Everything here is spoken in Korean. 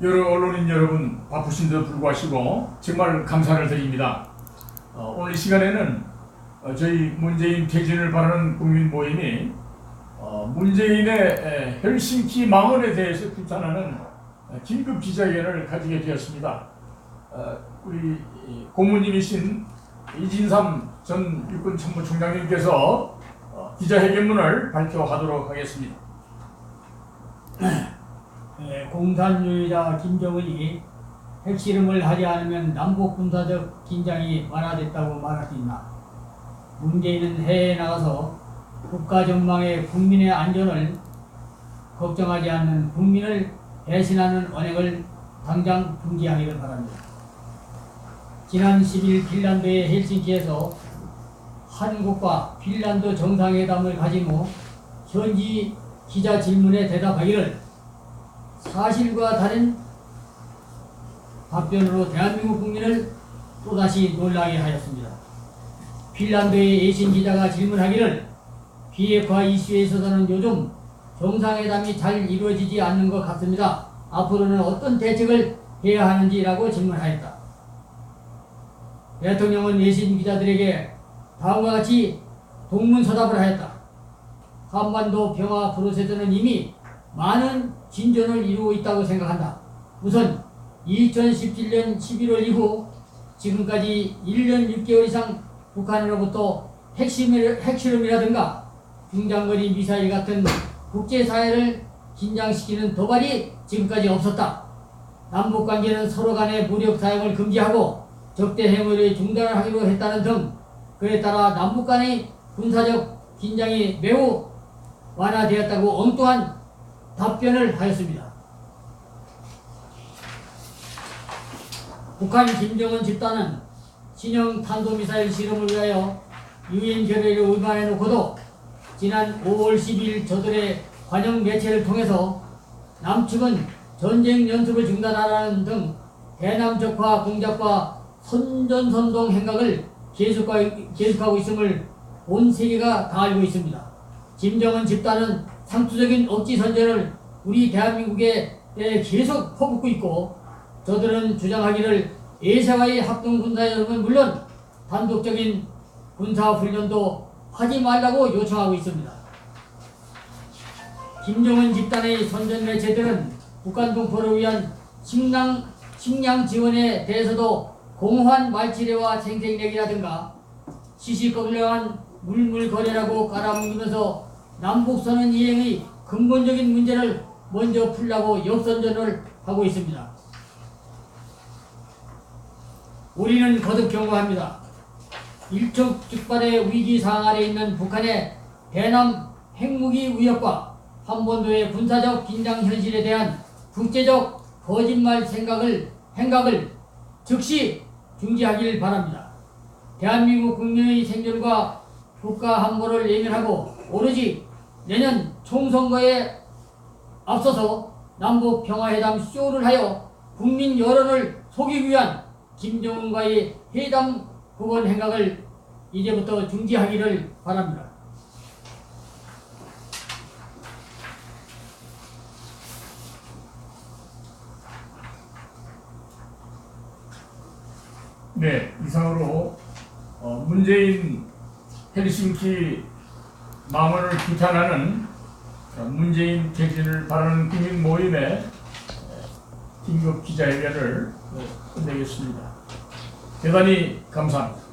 여러 언론인 여러분 바쁘신데도 불구하시고 정말 감사를 드립니다. 어, 오늘 이 시간에는 어, 저희 문재인 퇴진을 바라는 국민 모임이 어, 문재인의 에, 헬싱키 망언에 대해서 규탄하는 어, 긴급 기자회견을 가지게 되었습니다. 어, 우리 이 고모님이신 이진삼 전 육군 참모 총장님께서 어, 기자회견문을 발표하도록 하겠습니다. 예, 공산주의자 김정은이 핵실험을 하지 않으면 남북 군사적 긴장이 완화됐다고 말할 수 있나? 문재인은 해외에 나가서 국가 전망에 국민의 안전을 걱정하지 않는 국민을 배신하는 언행을 당장 중지하기를 바랍니다. 지난 10일 핀란드의 헬싱키에서 한국과 핀란드 정상회담을 가진 후 현지 기자 질문에 대답하기를 사실과 다른 답변으로 대한민국 국민을 또다시 놀라게 하였습니다. 핀란드의 예신 기자가 질문하기를 비핵화 이슈에 있어서는 요즘 정상회담이 잘 이루어지지 않는 것 같습니다. 앞으로는 어떤 대책을 해야 하는지라고 질문하였다. 대통령은 예신 기자들에게 다음과 같이 동문서답을 하였다. 한반도 평화 프로세스는 이미 많은 진전을 이루고 있다고 생각한다. 우선 2017년 11월 이후 지금까지 1년 6개월 이상 북한으로부터 핵실험이라든가 중장거리 미사일 같은 국제사회를 긴장시키는 도발이 지금까지 없었다. 남북 관계는 서로 간의 무력 사용을 금지하고 적대 행위를 중단하기로 했다는 등 그에 따라 남북 간의 군사적 긴장이 매우 완화되었다고 엉뚱한 답변을 하였습니다. 북한 김정은 집단은 신형 탄도미사일 실험을 위하여 유엔 결의를 위반해 놓고도 지난 5월 10일 저들의 관영 매체를 통해서 남측은 전쟁 연습을 중단하라는 등 대남적화 공작과 선전선동 행각을 계속하- 계속하고 있음을 온 세계가 다 알고 있습니다. 김정은 집단은 상투적인 억지 선전을 우리 대한민국에 에 계속 퍼붓고 있고 저들은 주장하기를 예사와의 합동 군사연은 물론 단독적인 군사 훈련도 하지 말라고 요청하고 있습니다. 김정은 집단의 선전 매체들은 북한 동포를 위한 식량, 식량 지원에 대해서도 공허한 말치레와 생색내기라든가 시시거리한 물물거래라고 깔아뭉기면서 남북선언 이행의 근본적인 문제를 먼저 풀라고 역선전을 하고 있습니다. 우리는 거듭 경고합니다. 일촉즉발의 위기 상황 아래 있는 북한의 대남 핵무기 위협과 한반도의 군사적 긴장 현실에 대한 국제적 거짓말 생각을 행각을 즉시 중지하길 바랍니다. 대한민국 국민의 생존과 국가 안보를 예면하고 오로지 내년 총선거에 앞서서 남북 평화회담 쇼를 하여 국민 여론을 속이기 위한 김정은과의 회담 복원 행각을 이제부터 중지하기를 바랍니다. 네, 이상으로 어, 문재인 헬싱키 망언을 규탄하는 어, 문재인 퇴진을 바라는 국민 모임의 에, 긴급 기자회견을 어, 끝내겠습니다. 대단히 감사합니다.